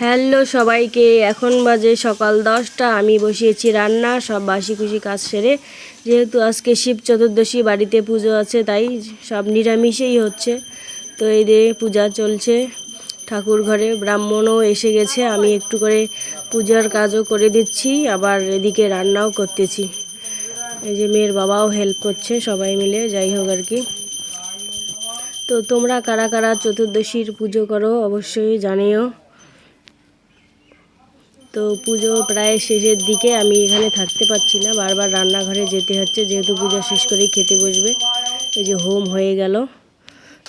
Hello সবাইকে, এখন বাজে সকাল দশটা, আমি বসিয়েছি রান্না, সব বাসি খুশি কাজ সেরে। যেহেতু আজকে শিব চতুর্দশী, বাড়িতে পুজো আছে, তাই সব নিরামিষেই হচ্ছে। তো এই যে পূজা চলছে, ঠাকুর ঘরে ব্রাহ্মণও এসে গেছে, আমি একটু করে পূজার কাজও করে দিচ্ছি, আবার এদিকে রান্নাও করতেছি। এই যে মেয়ের বাবাও হেল্প করছে সবাই মিলে, যাই হোক আর কি। তো তোমরা কারা কারা চতুর্দশীর পুজো করো, অবশ্যই জানিও। তো পুজো প্রায় শেষের দিকে আমি এখানে থাকতে পারছি না। বারবার রান্নাঘরে যেতে হচ্ছে যেহেতু পূজা শেষ করেই খেতে বসবে। এই যে হোম হয়ে গেল।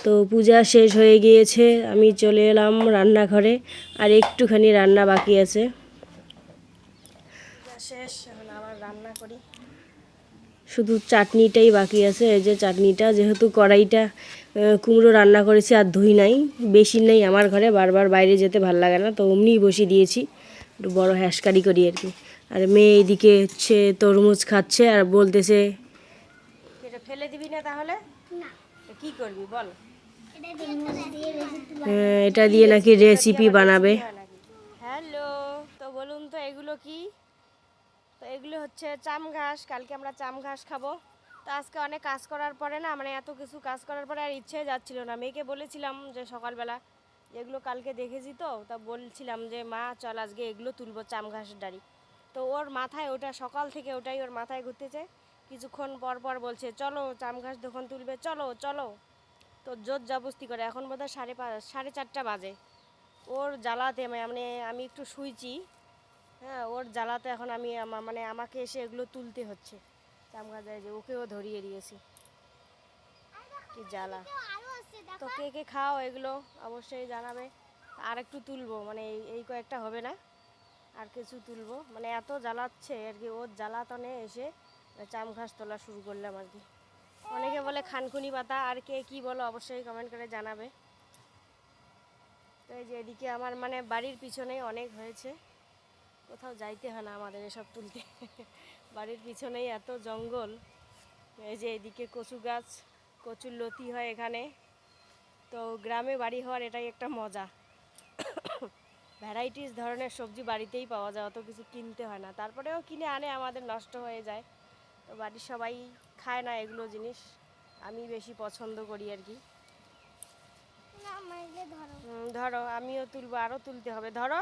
তো পূজা শেষ হয়ে গিয়েছে আমি চলে এলাম রান্নাঘরে। আর একটুখানি রান্না বাকি আছে। শেষ এখন আবার রান্না করি। শুধু চাটনিটাই বাকি আছে এই যে চাটনিটা যেহেতু কড়াইটা কুমড়ো রান্না করেছি আর ধুই নাই বেশি নেই আমার ঘরে বারবার বাইরে যেতে ভালো লাগে না তো অমনিই বসিয়ে দিয়েছি। একটু বড় হ্যাসকারি করি আর কি। আর মেয়ে এদিকে হচ্ছে তরমুজ খাচ্ছে আর বলতেছে এটা ফেলে দিবি না তাহলে? কি করবি বল? হ্যাঁ, এটা দিয়ে নাকি রেসিপি বানাবে। হ্যালো তো বলুন তো এগুলো কি? তো এগুলো হচ্ছে চাম ঘাস কালকে আমরা চাম ঘাস খাব। তো আজকে অনেক কাজ করার পরে না মানে এত কিছু কাজ করার পরে আর ইচ্ছে যাচ্ছিল না। মেয়েকে বলেছিলাম যে সকালবেলা এগুলো কালকে দেখেছি তো, তা বলছিলাম যে, মা, চল আজকে এগুলো তুলবো চাম ঘাসের ডাড়ি তো ওর মাথায় ওটা সকাল থেকে ওটাই ওর মাথায় ঘুরতেছে। কিছুক্ষণ পর পর বলছে, চলো চাম ঘাস যখন তুলবে, চলো চলো। তো জোর জবস্তি করে, এখন বোধহয় সাড়ে পাঁচ সাড়ে চারটা বাজে। ওর জ্বালাতে মানে আমি একটু শুইছি হ্যাঁ ওর জ্বালাতে এখন আমি মানে আমাকে এসে এগুলো তুলতে হচ্ছে। চামড়া যায় যে ওকেও ধরিয়ে দিয়েছি। কি জ্বালা। তো কে কে খাও এগুলো অবশ্যই জানাবে। আর একটু তুলবো মানে এই কয়েকটা হবে না। আর কিছু তুলবো। মানে এত জ্বালাচ্ছে আর কি ওর জ্বালাতনে এসে চাম ঘাস তোলা শুরু করলাম আর কি। অনেকে বলে খানকুনি পাতা আর কে কি বলো অবশ্যই কমেন্ট করে জানাবে। তো এই যে এদিকে আমার মানে বাড়ির পিছনেই অনেক হয়েছে। কোথাও যাইতে হয় না আমাদের এসব তুলতে। বাড়ির পিছনেই এত জঙ্গল। এই যে এদিকে কচু গাছ। কচুর লতি হয় এখানে। তো গ্রামে বাড়ি হওয়ার এটাই একটা মজা। ভ্যারাইটিস ধরনের সবজি বাড়িতেই পাওয়া যায় অত কিছু কিনতে হয় না। তারপরেও কিনে আনে আমাদের নষ্ট হয়ে যায়। তো বাড়ির সবাই খায় না এগুলো জিনিস। আমি বেশি পছন্দ করি আর কি। ধরো। আমিও তুলবো আরও তুলতে হবে। ধরো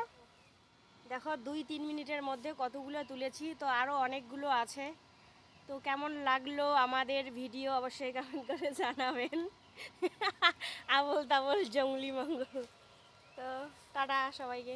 দেখো দুই তিন মিনিটের মধ্যে কতগুলো তুলেছি তো আরও অনেকগুলো আছে। তো কেমন লাগল আমাদের ভিডিও অবশ্যই কেমন করে জানাবেন। আবল তাবল, জঙ্গলি মঙ্গল। তো টাটা সবাইকে।